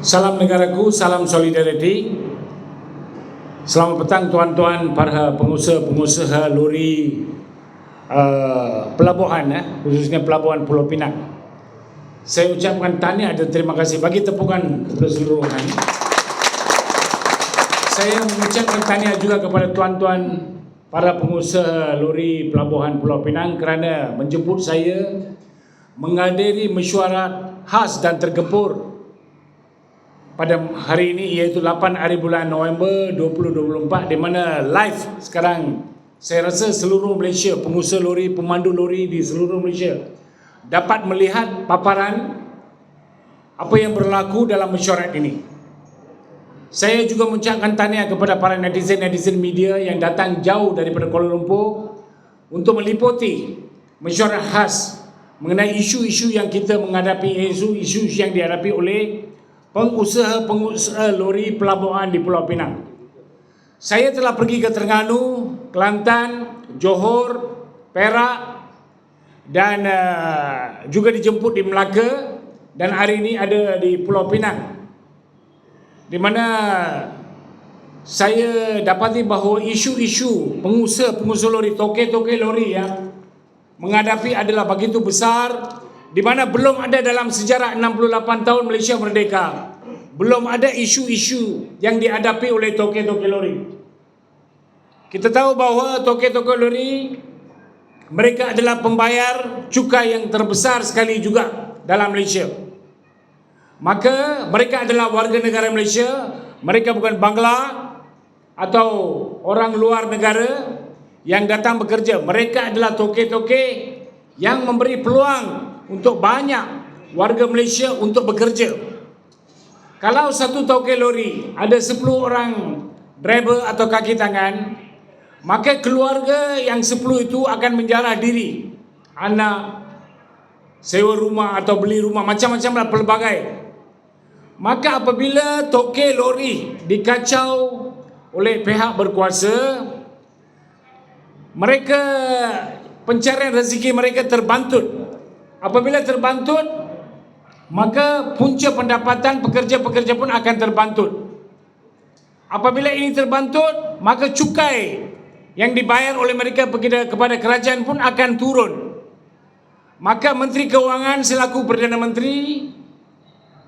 Salam negaraku, salam solidariti. Selamat petang tuan-tuan para pengusaha-pengusaha lori uh, pelabuhan eh, khususnya pelabuhan Pulau Pinang. Saya ucapkan tahniah dan terima kasih bagi tepukan keseluruhan. Saya mengucapkan tahniah juga kepada tuan-tuan para pengusaha lori pelabuhan Pulau Pinang kerana menjemput saya menghadiri mesyuarat khas dan tergempur pada hari ini iaitu 8 hari bulan November 2024 di mana live sekarang saya rasa seluruh Malaysia pengusaha lori pemandu lori di seluruh Malaysia dapat melihat paparan apa yang berlaku dalam mesyuarat ini. Saya juga mengucapkan tahniah kepada para netizen-netizen media yang datang jauh daripada Kuala Lumpur untuk meliputi mesyuarat khas mengenai isu-isu yang kita menghadapi isu-isu yang dihadapi oleh pengusaha-pengusaha lori pelabuhan di Pulau Pinang. Saya telah pergi ke Terengganu, Kelantan, Johor, Perak dan uh, juga dijemput di Melaka dan hari ini ada di Pulau Pinang. Di mana saya dapati bahawa isu-isu pengusaha-pengusaha lori, toke-toke lori yang menghadapi adalah begitu besar di mana belum ada dalam sejarah 68 tahun Malaysia merdeka. Belum ada isu-isu yang dihadapi oleh toke-toke lori. Kita tahu bahawa toke-toke lori mereka adalah pembayar cukai yang terbesar sekali juga dalam Malaysia. Maka mereka adalah warga negara Malaysia. Mereka bukan Bangla atau orang luar negara yang datang bekerja. Mereka adalah toke-toke yang memberi peluang untuk banyak warga Malaysia untuk bekerja. Kalau satu toke lori ada 10 orang driver atau kaki tangan, maka keluarga yang 10 itu akan menjarah diri. Anak, sewa rumah atau beli rumah, macam-macam lah pelbagai. Maka apabila toke lori dikacau oleh pihak berkuasa, mereka pencarian rezeki mereka terbantut Apabila terbantut, maka punca pendapatan pekerja-pekerja pun akan terbantut. Apabila ini terbantut, maka cukai yang dibayar oleh mereka kepada kerajaan pun akan turun. Maka Menteri Keuangan selaku Perdana Menteri,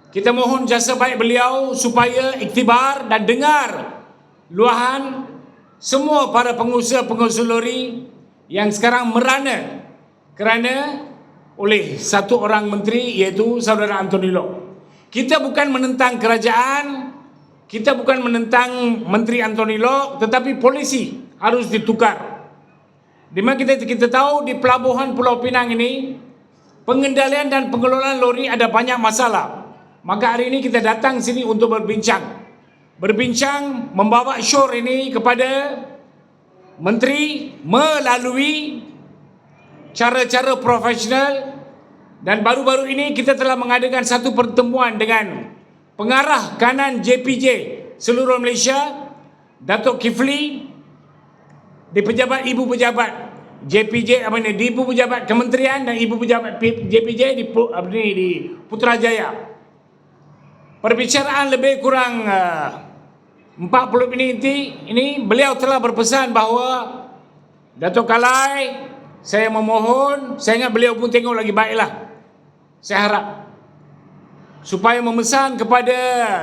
kita mohon jasa baik beliau supaya iktibar dan dengar luahan semua para pengusaha-pengusaha lori yang sekarang merana kerana oleh satu orang menteri iaitu saudara Anthony Lok. Kita bukan menentang kerajaan, kita bukan menentang menteri Anthony Lok, tetapi polisi harus ditukar. Di mana kita kita tahu di pelabuhan Pulau Pinang ini pengendalian dan pengelolaan lori ada banyak masalah. Maka hari ini kita datang sini untuk berbincang. Berbincang membawa syur ini kepada menteri melalui cara-cara profesional dan baru-baru ini kita telah mengadakan satu pertemuan dengan pengarah kanan JPJ seluruh Malaysia Datuk Kifli di pejabat ibu pejabat JPJ apa ni di ibu pejabat kementerian dan ibu pejabat JPJ di apa ni di Putrajaya. Perbicaraan lebih kurang uh, 40 minit ini beliau telah berpesan bahawa Datuk Kalai saya memohon, saya ingat beliau pun tengok lagi baiklah. Saya harap supaya memesan kepada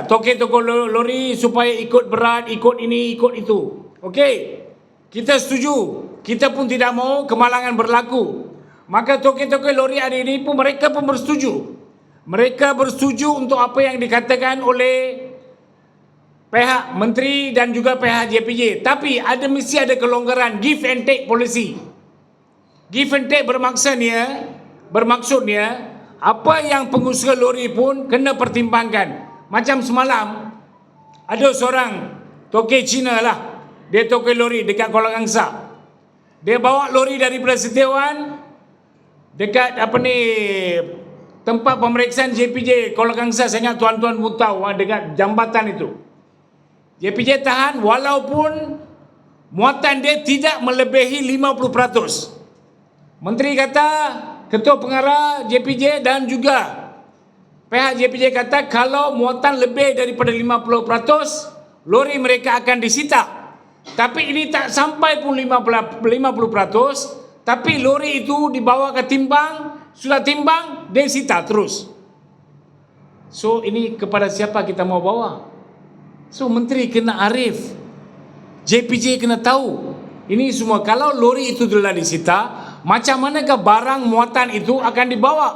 toke-toke lori supaya ikut berat, ikut ini, ikut itu. Okey. Kita setuju. Kita pun tidak mau kemalangan berlaku. Maka toke-toke lori hari ini pun mereka pun bersetuju. Mereka bersetuju untuk apa yang dikatakan oleh pihak menteri dan juga pihak JPJ. Tapi ada mesti ada kelonggaran give and take policy. Give and take bermaksudnya bermaksudnya apa yang pengusaha lori pun kena pertimbangkan. Macam semalam ada seorang toke Cina lah. Dia toke lori dekat Kuala Kangsar. Dia bawa lori dari Setiawan dekat apa ni tempat pemeriksaan JPJ Kuala Kangsar saya ingat tuan-tuan pun tahu ah, dekat jambatan itu. JPJ tahan walaupun muatan dia tidak melebihi 50%. Menteri kata Ketua Pengarah JPJ dan juga Pihak JPJ kata kalau muatan lebih daripada 50%, lori mereka akan disita. Tapi ini tak sampai pun 50%, 50% tapi lori itu dibawa ke timbang, sudah timbang, dia sita terus. So ini kepada siapa kita mau bawa? So menteri kena arif. JPJ kena tahu. Ini semua kalau lori itu telah disita, macam manakah barang muatan itu akan dibawa?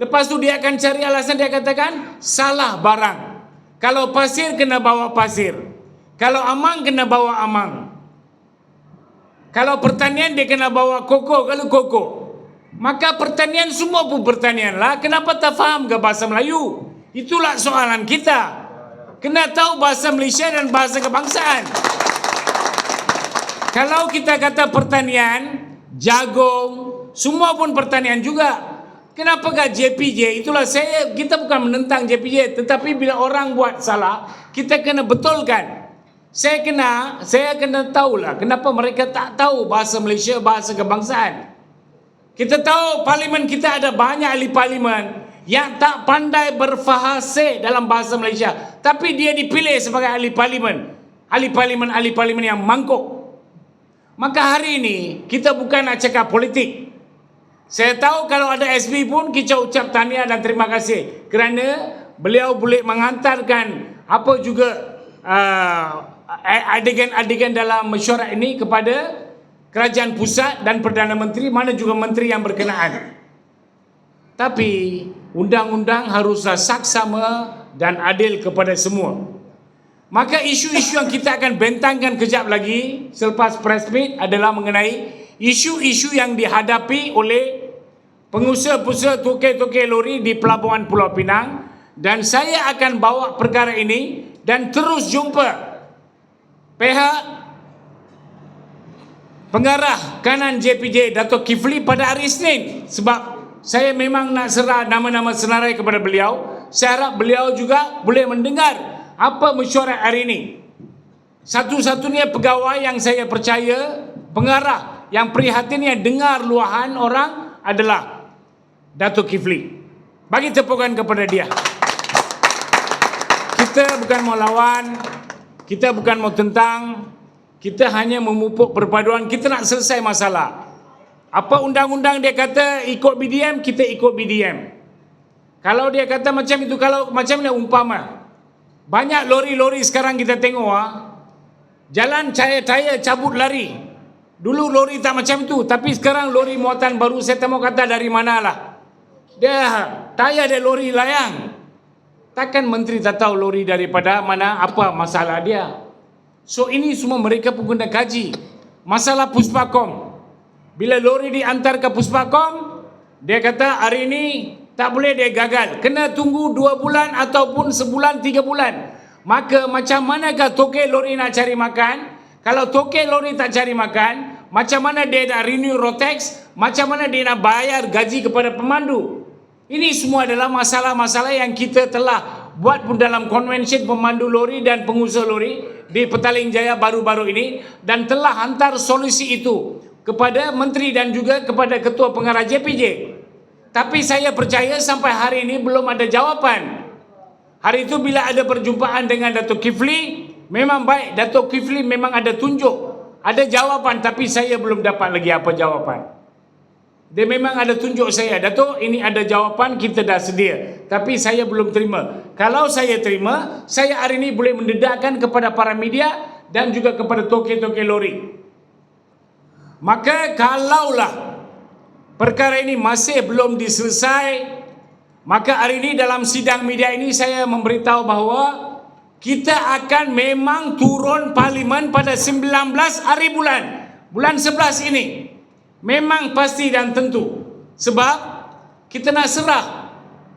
Lepas tu dia akan cari alasan dia katakan salah barang. Kalau pasir kena bawa pasir. Kalau amang kena bawa amang. Kalau pertanian dia kena bawa koko kalau koko. Maka pertanian semua pun pertanian lah. Kenapa tak faham ke bahasa Melayu? Itulah soalan kita. Kena tahu bahasa Malaysia dan bahasa kebangsaan. Kalau kita kata pertanian, jagung, semua pun pertanian juga. Kenapa gak JPJ? Itulah saya kita bukan menentang JPJ, tetapi bila orang buat salah, kita kena betulkan. Saya kena, saya kena tahulah kenapa mereka tak tahu bahasa Malaysia, bahasa kebangsaan. Kita tahu parlimen kita ada banyak ahli parlimen yang tak pandai berfahasa dalam bahasa Malaysia, tapi dia dipilih sebagai ahli parlimen. Ahli parlimen, ahli parlimen yang mangkuk. Maka hari ini kita bukan nak cakap politik. Saya tahu kalau ada SB pun kita ucap tahniah dan terima kasih kerana beliau boleh mengantarkan apa juga uh, adegan-adegan dalam mesyuarat ini kepada kerajaan pusat dan Perdana Menteri mana juga menteri yang berkenaan. Tapi undang-undang haruslah saksama dan adil kepada semua. Maka isu-isu yang kita akan bentangkan kejap lagi selepas press meet adalah mengenai isu-isu yang dihadapi oleh pengusaha-pengusaha toke-toke lori di pelabuhan Pulau Pinang. Dan saya akan bawa perkara ini dan terus jumpa pihak pengarah kanan JPJ Dato' Kifli pada hari Isnin sebab saya memang nak serah nama-nama senarai kepada beliau. Saya harap beliau juga boleh mendengar apa mesyuarat hari ini? Satu-satunya pegawai yang saya percaya, pengarah yang prihatin yang dengar luahan orang adalah Datuk Kifli. Bagi tepukan kepada dia. Kita bukan mau lawan, kita bukan mau tentang, kita hanya memupuk perpaduan, kita nak selesai masalah. Apa undang-undang dia kata ikut BDM, kita ikut BDM. Kalau dia kata macam itu, kalau macam ni umpama, banyak lori-lori sekarang kita tengok ah. Jalan cahaya-cahaya cabut lari. Dulu lori tak macam tu, tapi sekarang lori muatan baru saya tak mau kata dari manalah. Dia tayar dia lori layang. Takkan menteri tak tahu lori daripada mana apa masalah dia. So ini semua mereka pun kena kaji. Masalah Puspakom. Bila lori diantar ke Puspakom, dia kata hari ini tak boleh dia gagal. Kena tunggu dua bulan ataupun sebulan, tiga bulan. Maka macam manakah toke lori nak cari makan? Kalau toke lori tak cari makan, macam mana dia nak renew Rotex? Macam mana dia nak bayar gaji kepada pemandu? Ini semua adalah masalah-masalah yang kita telah buat pun dalam konvensyen pemandu lori dan pengusaha lori di Petaling Jaya baru-baru ini dan telah hantar solusi itu kepada menteri dan juga kepada ketua pengarah JPJ. Tapi saya percaya sampai hari ini belum ada jawapan. Hari itu bila ada perjumpaan dengan Datuk Kifli, memang baik. Datuk Kifli memang ada tunjuk. Ada jawapan tapi saya belum dapat lagi apa jawapan. Dia memang ada tunjuk saya. Datuk, ini ada jawapan kita dah sedia. Tapi saya belum terima. Kalau saya terima, saya hari ini boleh mendedahkan kepada para media dan juga kepada toke-toke lori. Maka kalaulah perkara ini masih belum diselesai. Maka hari ini dalam sidang media ini saya memberitahu bahawa kita akan memang turun parlimen pada 19 hari bulan. Bulan 11 ini. Memang pasti dan tentu. Sebab kita nak serah.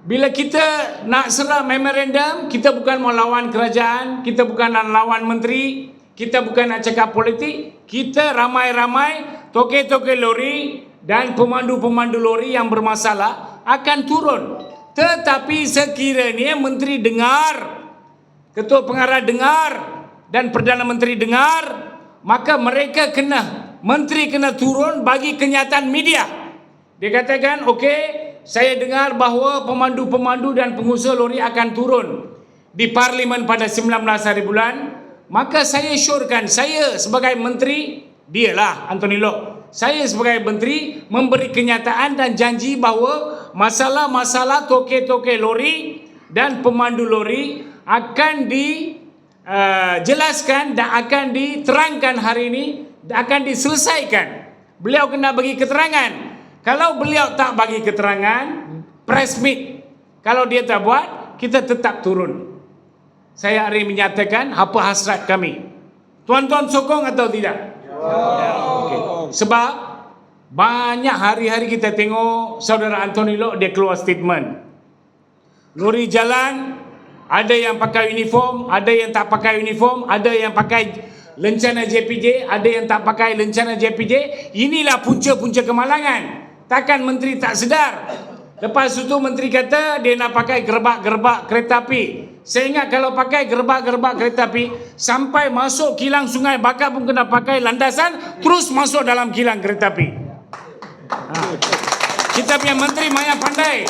Bila kita nak serah memorandum kita bukan mau lawan kerajaan kita bukan nak lawan menteri kita bukan nak cakap politik kita ramai-ramai toke-toke lori dan pemandu-pemandu lori yang bermasalah akan turun. Tetapi sekiranya menteri dengar, ketua pengarah dengar dan perdana menteri dengar, maka mereka kena menteri kena turun bagi kenyataan media. Dia katakan, okey, saya dengar bahawa pemandu-pemandu dan pengusaha lori akan turun di parlimen pada 19 hari bulan. Maka saya syorkan saya sebagai menteri, dialah Anthony Lok. Saya sebagai menteri memberi kenyataan dan janji bahawa masalah-masalah toke-toke lori dan pemandu lori akan dijelaskan uh, dan akan diterangkan hari ini dan akan diselesaikan. Beliau kena bagi keterangan. Kalau beliau tak bagi keterangan, press meet. Kalau dia tak buat, kita tetap turun. Saya hari menyatakan apa hasrat kami. Tuan-tuan sokong atau tidak? Ya, okay. Sebab banyak hari-hari kita tengok saudara Anthony Lok dia keluar statement. Lori jalan, ada yang pakai uniform, ada yang tak pakai uniform, ada yang pakai lencana JPJ, ada yang tak pakai lencana JPJ. Inilah punca-punca kemalangan. Takkan menteri tak sedar. Lepas itu menteri kata dia nak pakai gerbak-gerbak kereta api. Saya ingat kalau pakai gerbak-gerbak kereta api sampai masuk kilang sungai bakar pun kena pakai landasan terus masuk dalam kilang kereta api. Ha. Kita punya menteri maya pandai.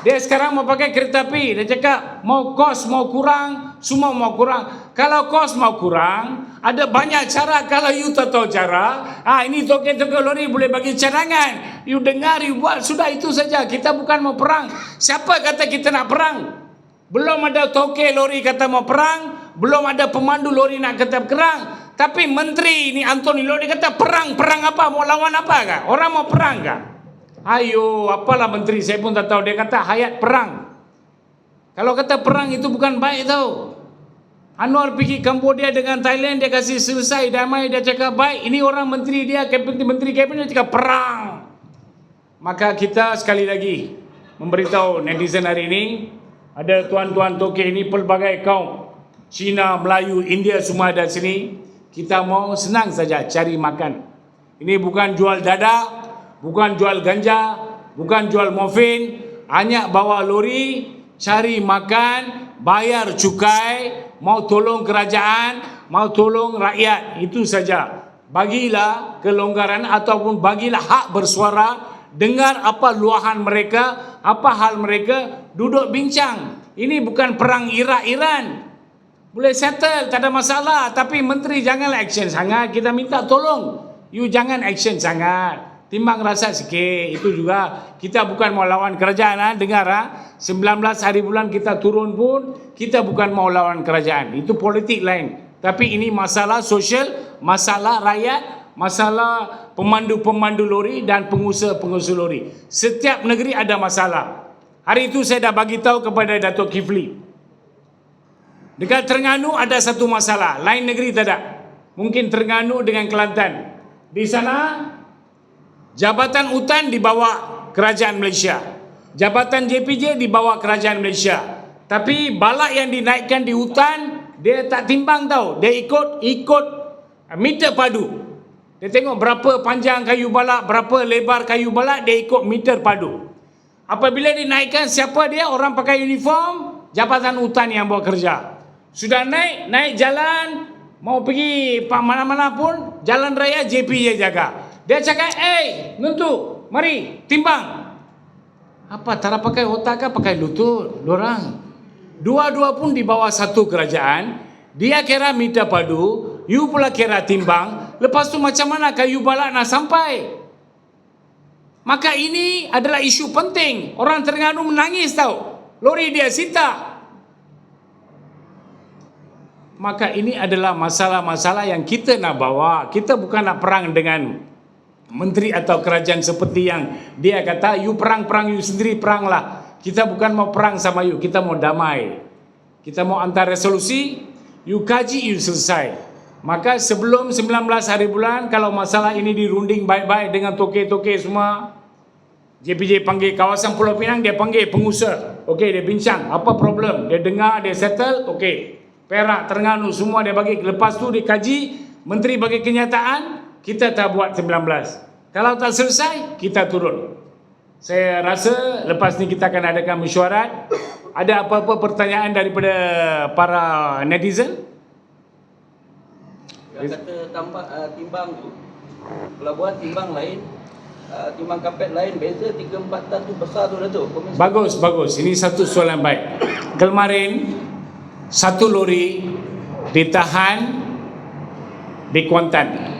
Dia sekarang mau pakai kereta api. Dia cakap mau kos mau kurang, semua mau kurang. Kalau kos mau kurang, ada banyak cara kalau you tak tahu cara. Ha, ini toke-toke lori boleh bagi cadangan. You dengar, you buat. Sudah itu saja. Kita bukan mau perang. Siapa kata kita nak perang? Belum ada toke lori kata mau perang, belum ada pemandu lori nak kata perang. Tapi menteri ni Anthony Lori kata perang, perang apa? Mau lawan apa kah? Orang mau perang kah? Ayo, apalah menteri saya pun tak tahu dia kata hayat perang. Kalau kata perang itu bukan baik tau. Anwar pergi Cambodia dengan Thailand dia kasih selesai damai dia cakap baik. Ini orang menteri dia, menteri menteri kabinet dia cakap perang. Maka kita sekali lagi memberitahu netizen hari ini ada tuan-tuan toke ini pelbagai kaum Cina, Melayu, India semua ada sini kita mau senang saja cari makan ini bukan jual dada bukan jual ganja bukan jual morfin hanya bawa lori cari makan bayar cukai mau tolong kerajaan mau tolong rakyat itu saja bagilah kelonggaran ataupun bagilah hak bersuara dengar apa luahan mereka, apa hal mereka, duduk bincang. Ini bukan perang Irak-Iran. Boleh settle, tak ada masalah. Tapi menteri janganlah action sangat. Kita minta tolong. You jangan action sangat. Timbang rasa sikit. Itu juga kita bukan mau lawan kerajaan. Ha? Dengar ha? 19 hari bulan kita turun pun, kita bukan mau lawan kerajaan. Itu politik lain. Tapi ini masalah sosial, masalah rakyat, masalah pemandu-pemandu lori dan pengusaha-pengusaha lori. Setiap negeri ada masalah. Hari itu saya dah bagi tahu kepada Datuk Kifli. Dekat Terengganu ada satu masalah, lain negeri tak ada. Mungkin Terengganu dengan Kelantan. Di sana Jabatan Hutan di bawah Kerajaan Malaysia. Jabatan JPJ di bawah Kerajaan Malaysia. Tapi balak yang dinaikkan di hutan dia tak timbang tahu. Dia ikut ikut meter padu. Dia tengok berapa panjang kayu balak, berapa lebar kayu balak, dia ikut meter padu. Apabila dinaikkan siapa dia? Orang pakai uniform, jabatan hutan yang buat kerja. Sudah naik, naik jalan, mau pergi mana-mana pun, jalan raya JP dia jaga. Dia cakap, eh, nuntu, mari, timbang. Apa, tak pakai otak kah, pakai lutut, dorang. Dua-dua pun di bawah satu kerajaan, dia kira meter padu, You pula kira timbang. Lepas tu macam mana kayu balak nak sampai? Maka ini adalah isu penting. Orang Terengganu menangis tau. Lori dia sita. Maka ini adalah masalah-masalah yang kita nak bawa. Kita bukan nak perang dengan menteri atau kerajaan seperti yang dia kata, you perang-perang, you sendiri peranglah. Kita bukan mau perang sama you, kita mau damai. Kita mau antar resolusi, you kaji, you selesai. Maka sebelum 19 hari bulan kalau masalah ini dirunding baik-baik dengan toke-toke semua JPJ panggil kawasan Pulau Pinang dia panggil pengusaha. Okey dia bincang apa problem, dia dengar, dia settle, okey. Perak, Terengganu semua dia bagi lepas tu dikaji, menteri bagi kenyataan, kita tak buat 19. Kalau tak selesai, kita turun. Saya rasa lepas ni kita akan adakan mesyuarat. Ada apa-apa pertanyaan daripada para netizen? Yang kata tambah uh, timbang tu Pelabuhan timbang lain uh, timbang kapet lain beza 3 4 tan tu besar tu Datuk. Komen sikit. Bagus, bagus. Ini satu soalan baik. Kemarin satu lori ditahan di Kuantan.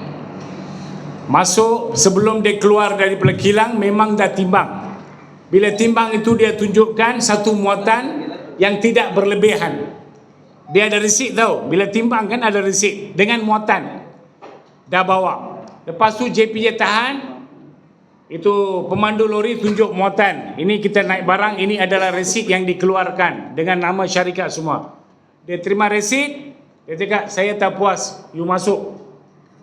Masuk sebelum dia keluar dari kilang memang dah timbang. Bila timbang itu dia tunjukkan satu muatan yang tidak berlebihan. Dia ada resit tau. Bila timbang kan ada resit dengan muatan. Dah bawa. Lepas tu JPJ tahan, itu pemandu lori tunjuk muatan. Ini kita naik barang, ini adalah resit yang dikeluarkan dengan nama syarikat semua. Dia terima resit, dia cakap saya tak puas, you masuk.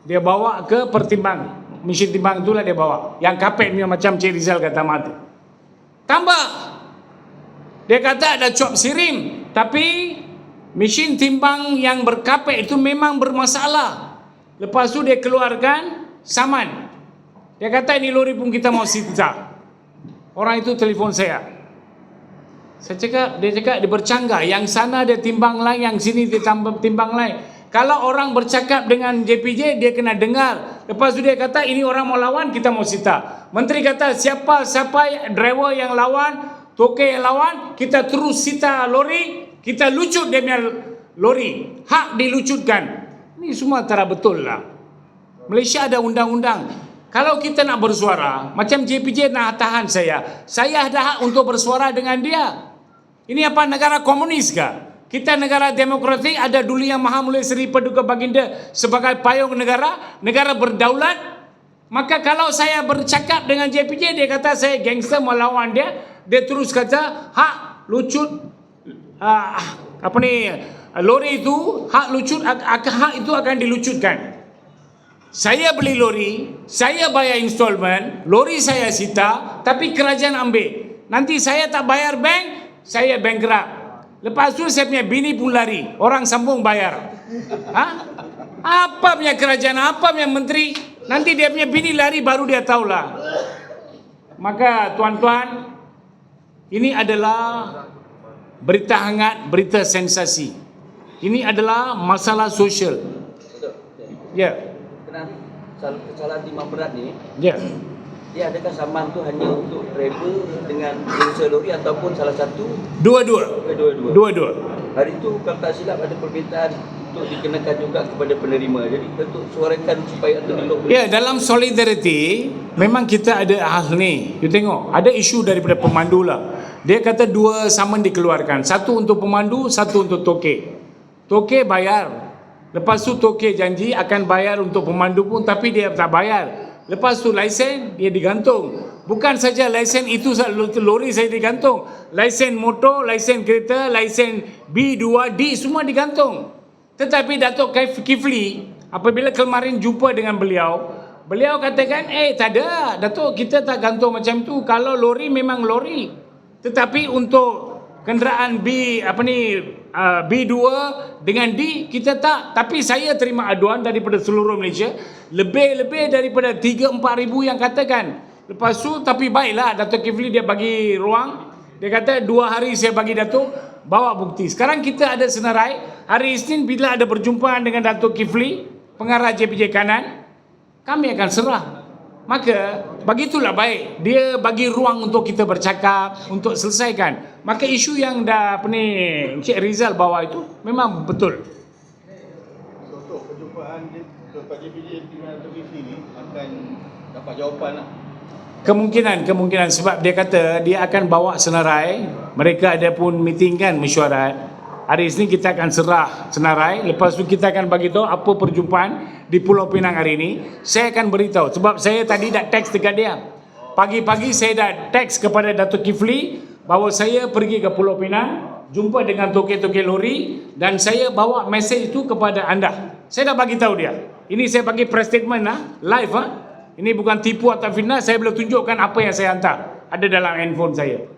Dia bawa ke pertimbang. Mesin timbang itulah dia bawa. Yang kapet punya macam Cik Rizal kata mati. Tambah. Dia kata ada cop sirim, tapi mesin timbang yang berkapet itu memang bermasalah. Lepas tu dia keluarkan saman. Dia kata ini lori pun kita mau sita. Orang itu telefon saya. Saya cakap, dia cakap dia bercanggah. Yang sana dia timbang lain, yang sini dia timbang lain. Kalau orang bercakap dengan JPJ, dia kena dengar. Lepas tu dia kata, ini orang mau lawan, kita mau sita. Menteri kata, siapa siapa driver yang lawan, toke yang lawan, kita terus sita lori, kita lucut dia punya lori. Hak dilucutkan. Ini semua tak betul lah. Malaysia ada undang-undang. Kalau kita nak bersuara, macam JPJ nak tahan saya, saya ada hak untuk bersuara dengan dia. Ini apa negara komunis kah? Kita negara demokratik ada dulu yang Maha Mulia Seri Paduka Baginda sebagai payung negara, negara berdaulat. Maka kalau saya bercakap dengan JPJ, dia kata saya gangster melawan dia, dia terus kata hak lucut uh, apa ni lori itu hak lucut hak itu akan dilucutkan. Saya beli lori, saya bayar installment, lori saya sita, tapi kerajaan ambil. Nanti saya tak bayar bank, saya bankrupt. Lepas tu saya punya bini pun lari, orang sambung bayar. Ha? Apa punya kerajaan, apa punya menteri, nanti dia punya bini lari baru dia tahulah. Maka tuan-tuan, ini adalah berita hangat, berita sensasi. Ini adalah masalah sosial. Ya. Yeah. Kenapa kesalahan, timbang berat ni Ya. Yeah. Dia adakah saman tu hanya untuk driver dengan pengusaha lori ataupun salah satu Dua-dua. kedua-dua? Dua-dua. Hari tu kalau tak silap ada permintaan untuk dikenakan juga kepada penerima. Jadi Datuk suarakan supaya Datuk elok Ya, dalam solidarity memang kita ada hal ni. You tengok, ada isu daripada pemandu lah. Dia kata dua saman dikeluarkan. Satu untuk pemandu, satu untuk toke. Toke bayar. Lepas tu toke janji akan bayar untuk pemandu pun tapi dia tak bayar. Lepas tu lesen dia digantung. Bukan saja lesen itu lori saya digantung. Lesen motor, lesen kereta, lesen B2D semua digantung. Tetapi Datuk Kifli apabila kemarin jumpa dengan beliau, beliau katakan, "Eh, tak ada. Datuk, kita tak gantung macam tu. Kalau lori memang lori. Tetapi untuk kenderaan B apa ni uh, B2 dengan D kita tak tapi saya terima aduan daripada seluruh Malaysia. Lebih-lebih daripada 3 4 ribu yang katakan lepas tu tapi baiklah Datuk Kifli dia bagi ruang. Dia kata dua hari saya bagi Datuk bawa bukti. Sekarang kita ada senarai. Hari Isnin bila ada perjumpaan dengan Datuk Kifli pengarah JPJ kanan kami akan serah Maka begitulah baik. Dia bagi ruang untuk kita bercakap, untuk selesaikan. Maka isu yang dah apa ni Encik Rizal bawa itu memang betul. Untuk perjumpaan Pak JPJ dengan Dr. Kifli ni akan dapat jawapan lah. Kemungkinan, kemungkinan sebab dia kata dia akan bawa senarai. Mereka ada pun meeting kan mesyuarat. Hari ini kita akan serah senarai. Lepas tu kita akan bagi tahu apa perjumpaan di Pulau Pinang hari ini. Saya akan beritahu sebab saya tadi dah teks dekat dia. Pagi-pagi saya dah teks kepada Datuk Kifli bahawa saya pergi ke Pulau Pinang jumpa dengan toke-toke lori dan saya bawa mesej itu kepada anda. Saya dah bagi tahu dia. Ini saya bagi press statement lah, live ah. Ini bukan tipu atau fitnah, saya boleh tunjukkan apa yang saya hantar. Ada dalam handphone saya.